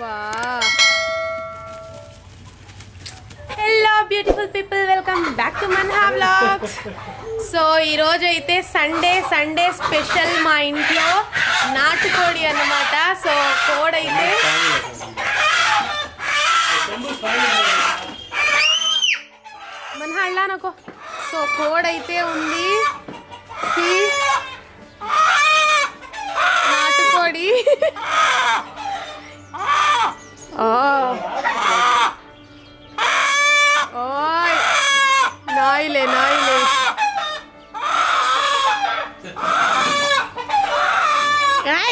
బా hello beautiful people welcome back to Manha vlogs so ఈరోజు అయితే సండే సండే స్పెషల్ మా ఇంట్లో నాటుకోడి అన్నమాట. సో కోడైతే మన్హా అళ్ళా నాకు. సో కోడైతే ఉంది. నాటుకోడి. โอ้โอ้ยน้อยเลยน้อยเลยไอ้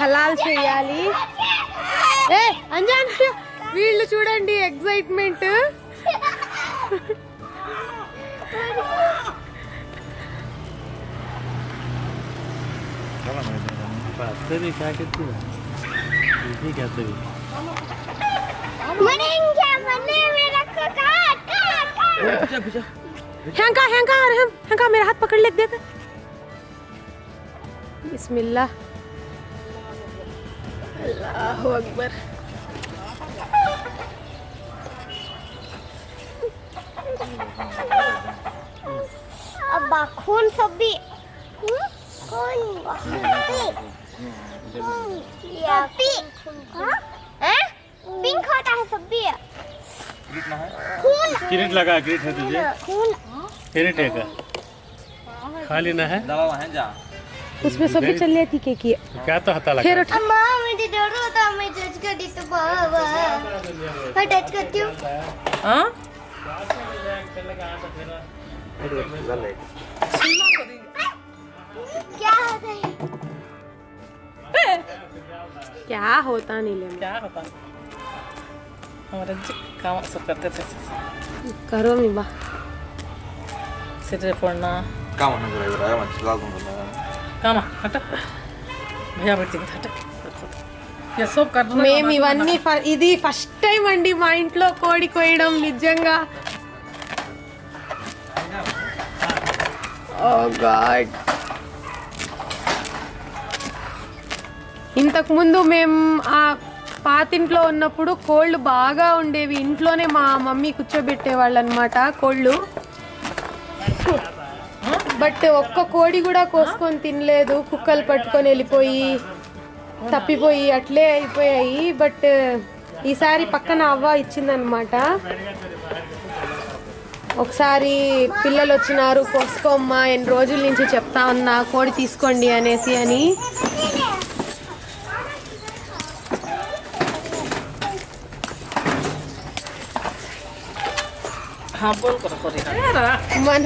హలాల్ చేయాలి ఏ అంజాన్ వీళ్ళు చూడండి ఎగ్జైట్మెంట్ तेरी क्या कहती है इसी कहते भी हैंका हैंका अरहम हैंका मेरा हाथ पकड़ ले दे दे बिस्मिल्लाह अल्लाह अकबर। अब्बा खून सब भी खून सब्बी सब्बी हाँ पिंक होता है सब्बी खून। किरीट लगा किरीट है तुझे। खून। किरीट है का खा लेना है? दवा वहाँ जा। उसमें सब्ज़ी चल रही थी के की तो क्या तो हता लगा? अम्मा मुझे डर होता है मैं टच कर दी तो बाबा। मैं टच करती हूँ। क्या होता है क्या होता नहीं ले क्या होता? हमारे जी काम सब करते थे। करो मिबा सिरे फोड़ना। काम होना चाहिए रहा है मंच लाल दूँगा। మేము ఇవన్నీ ఇది ఫస్ట్ టైం అండి మా ఇంట్లో కోడి కోయడం నిజంగా. Oh ఓ ముందు ఇంతకుముందు మేము ఆ పాతింట్లో ఉన్నప్పుడు కోళ్ళు బాగా ఉండేవి. ఇంట్లోనే మా మమ్మీ కూర్చోబెట్టేవాళ్ళు అనమాట కోళ్ళు. బట్ ఒక్క కోడి కూడా కోసుకొని తినలేదు. కుక్కలు పట్టుకొని వెళ్ళిపోయి తప్పిపోయి అట్లే అయిపోయాయి. బట్ ఈసారి పక్కన అవ్వ ఇచ్చిందనమాట ఒకసారి పిల్లలు వచ్చినారు కోసుకోమ్మా ఎన్ని రోజుల నుంచి చెప్తా ఉన్నా కోడి తీసుకోండి అనేసి అని. మన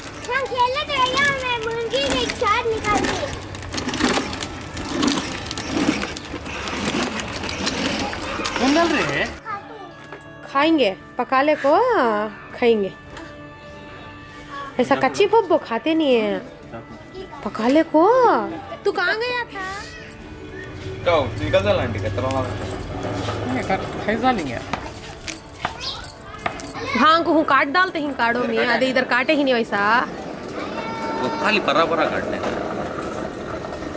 हम खेलने तो रहे मैं मुर्गी ने एक चार निकाल दी कुंडल रे खाएँगे पकाले को खाएँगे। ऐसा कच्ची पप्पो खाते नहीं है। पकाले को? तू कहाँ गया था? क्या निकल जा लांटी का तरह फैजा नहीं है हाँ को हूँ काट डालते ही काटो में अरे इधर काटे ही नहीं वैसा। खाली परा परा काटने का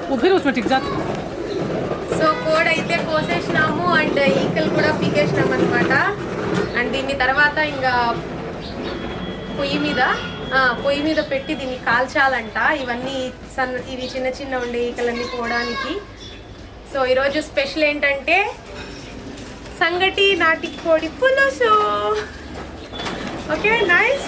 वो फिर उसमें टिक जाती సో కోడ్ అయితే కోసేసినాము అండ్ ఈకలు కూడా పీకేసినాం అనమాట అండ్ దీన్ని తర్వాత ఇంకా పొయ్యి మీద ఆ, పొయ్యి మీద పెట్టి దీన్ని కాల్చాలంట ఇవన్నీ సన్న ఇవి చిన్న చిన్న ఉండే ఈకలన్నీ పోవడానికి సో ఈరోజు స్పెషల్ ఏంటంటే సంగటి నాటి కోడి పులుసు ఓకే నైస్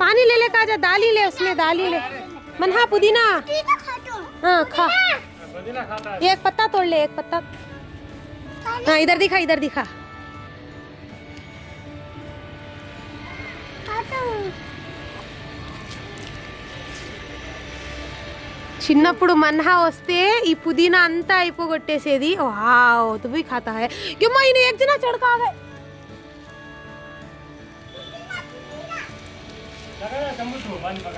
पानी ले ले काजा दाली ले उसमें दाली ले। मनहा पुदीना। हाँ खा। एक पत्ता तोड़ ले एक पत्ता। हाँ इधर दिखा इधर दिखा। చిన్నప్పుడు మన్హా వస్తే ఈ పుదీనా అంతా అయిపోగొట్టేసేది. వావ్ తుబి ఖాతా హై క్యూ మా ఈయన ఎగ్ చడకావే चम्मच पानी है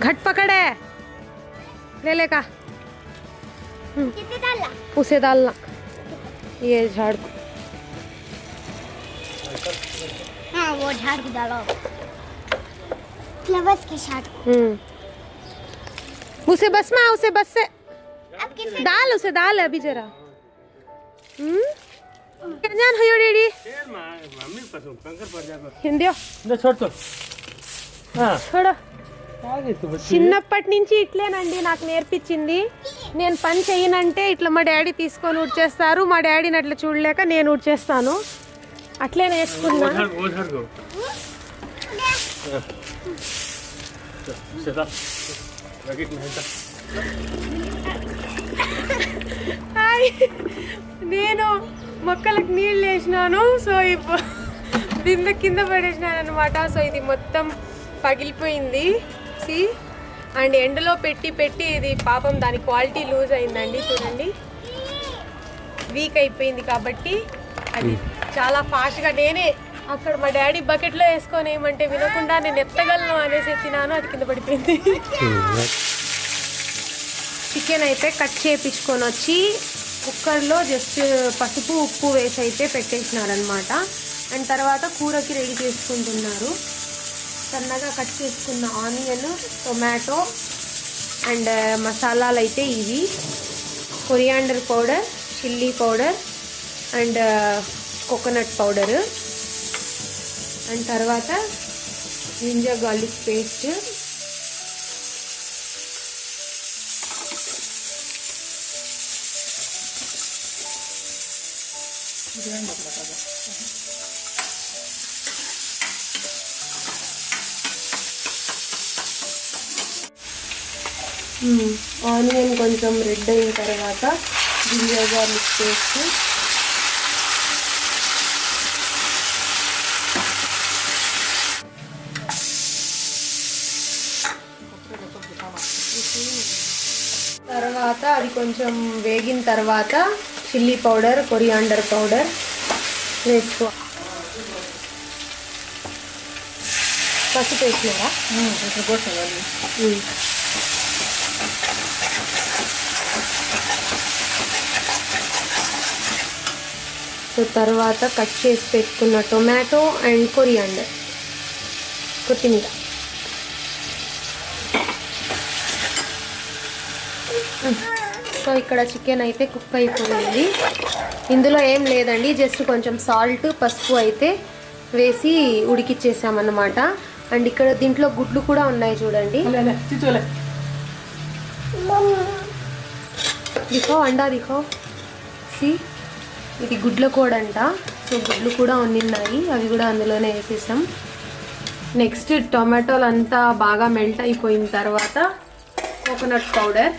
घट पकड़े। ले ले का। हम्म। डालना? उसे डालना। ये झाड़ को। हाँ वो झाड़ को डालो। फ्लावर्स के साथ हम्म। उसे बस में उसे बस से। दाल उसे डाल अभी जरा। जान हो रेडी చిన్నప్పటి నుంచి ఇట్లేనండి నాకు నేర్పించింది. నేను పని చేయనంటే ఇట్లా మా డాడీ తీసుకొని ఉడిచేస్తారు మా డాడీని అట్లా చూడలేక నేను ఉడిచేస్తాను అట్లే నేర్చుకున్నా. హాయ్ నేను మొక్కలకు నీళ్ళు వేసినాను సో ఇప్పుడు బిందె కింద పడేసినాను అనమాట సో ఇది మొత్తం పగిలిపోయింది. సి అండ్ ఎండలో పెట్టి పెట్టి ఇది పాపం దాని క్వాలిటీ లూజ్ అయిందండి. చూడండి. వీక్ అయిపోయింది కాబట్టి అది చాలా ఫాస్ట్గా నేనే అక్కడ మా డాడీ బకెట్లో వేసుకొని ఏమంటే వినకుండా నేను ఎత్తగలను అనేసి ఎత్తినాను అది కింద పడిపోయింది. చికెన్ అయితే కట్ చేపించుకొని వచ్చి కుక్కర్లో జస్ట్ పసుపు ఉప్పు వేసి అయితే పెట్టేసినారనమాట అండ్ తర్వాత కూరకి రెడీ చేసుకుంటున్నారు. సన్నగా కట్ చేసుకున్న ఆనియన్ టొమాటో అండ్ మసాలాలు అయితే ఇవి. Coriander powder chilli powder and coconut powder. And తర్వాత జింజర్ గార్లిక్ పేస్ట్. ఆనియన్ కొంచెం రెడ్ అయిన తర్వాత జింజర్ గార్లిక్ పేస్ట్. తర్వాత అది కొంచెం వేగిన తర్వాత చిల్లీ పౌడర్ కొరియాండర్ పౌడర్ వేసుకో. పసుపు వేసినారా? కొంచెం కోసుకోవాలి. సో తర్వాత కట్ చేసి పెట్టుకున్న టొమాటో అండ్ కొరియాండర్. కొత్తిమీర. సో ఇక్కడ చికెన్ అయితే కుక్ అయిపోయింది. ఇందులో ఏం లేదండి జస్ట్ కొంచెం సాల్ట్ పసుపు అయితే వేసి ఉడికిచ్చేసామన్నమాట. అండ్ ఇక్కడ దీంట్లో గుడ్లు కూడా ఉన్నాయి చూడండి. దిఖో అండా దిఖో సి ఇది గుడ్ల కోడ్ అంట సో గుడ్లు కూడా ఉన్నాయి అవి కూడా అందులోనే వేసేసాం. నెక్స్ట్ టొమాటోలు అంతా బాగా మెల్ట్ అయిపోయిన తర్వాత కోకోనట్ పౌడర్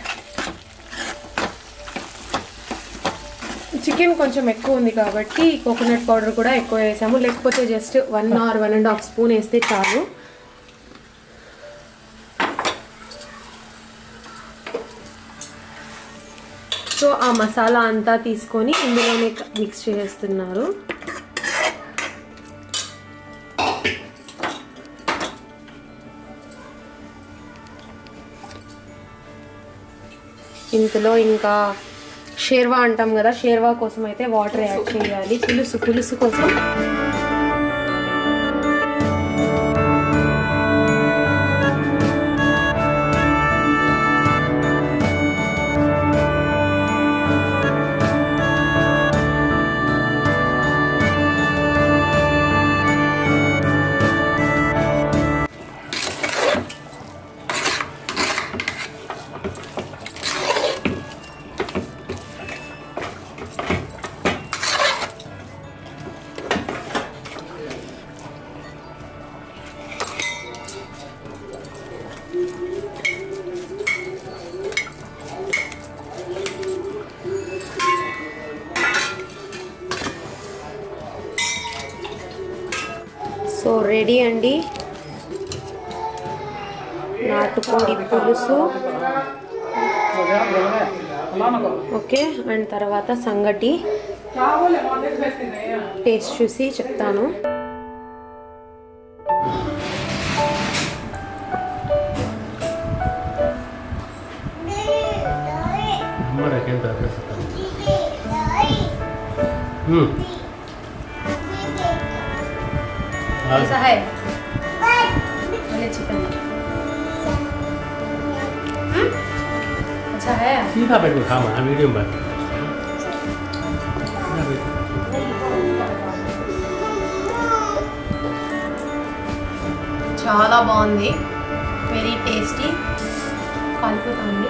చికెన్ కొంచెం ఎక్కువ ఉంది కాబట్టి కోకోనట్ పౌడర్ కూడా ఎక్కువ వేసాము. లేకపోతే just one or one and half spoon వేస్తే చాలు. సో ఆ మసాలా అంతా తీసుకొని ఇందులోనే మిక్స్ చేస్తున్నారు. ఇందులో ఇంకా షేర్వా అంటాం కదా షేర్వా కోసం అయితే వాటర్ యాడ్ చేయాలి. పులుసు పులుసు కోసం. రెడీ అండి నాటుకోడి పులుసు ఓకే అండ్ తర్వాత సంగటి టేస్ట్ చూసి చెప్తాను. Hmm. ऐसा है पहले चिकन अच्छा है सीधा बैठ के खाओ हाँ मीडियम बैठ చాలా బాగుంది వెరీ టేస్టీ కలుపుతుంది